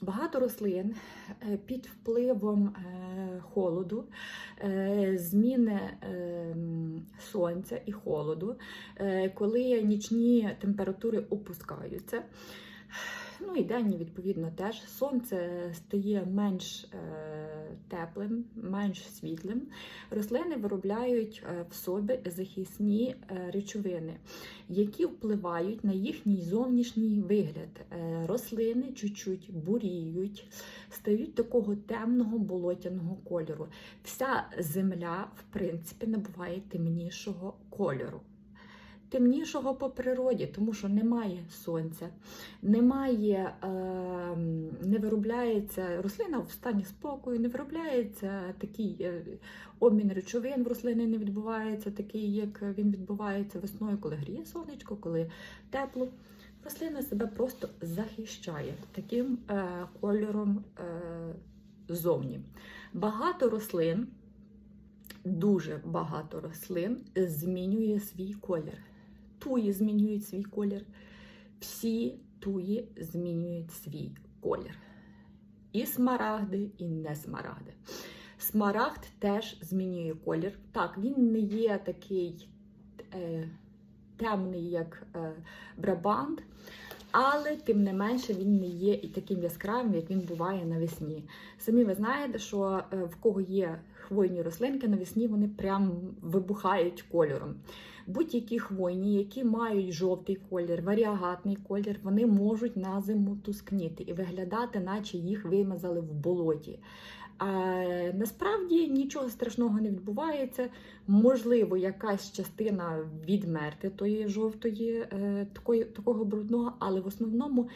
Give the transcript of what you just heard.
Багато рослин е, під впливом е, холоду, е, зміни сонця і холоду, коли нічні температури опускаються. Ну і денні, відповідно, теж сонце стає менш е, теплим, менш світлим. Рослини виробляють е, в собі захисні е, речовини, які впливають на їхній зовнішній вигляд. Рослини чуть-чуть буріють, стають такого темного болотяного кольору. Вся земля, в принципі, набуває темнішого кольору. Темнішого по природі, тому що немає сонця, немає, е, не виробляється рослина в стані спокою, не виробляється такий е, обмін речовин в рослини не відбувається, такий, як він відбувається весною, коли гріє сонечко, коли тепло. Рослина себе просто захищає таким е, кольором е, зовні. Багато рослин, дуже багато рослин змінює свій колір. Туї змінюють свій колір. Всі туї змінюють свій колір. І смарагди, і не смарагди. Смарагд теж змінює колір. Так, він не є такий е, темний, як е, брабант, але тим не менше він не є і таким яскравим, як він буває навесні. Самі ви знаєте, що е, в кого є хвойні рослинки, навесні вони прям вибухають кольором. Будь-які хвойні, які мають жовтий колір, варіагатний колір, вони можуть на зиму тускніти і виглядати, наче їх вимазали в болоті. А насправді нічого страшного не відбувається. Можливо, якась частина відмерти тої жовтої, е, такої, такого брудного, але в основному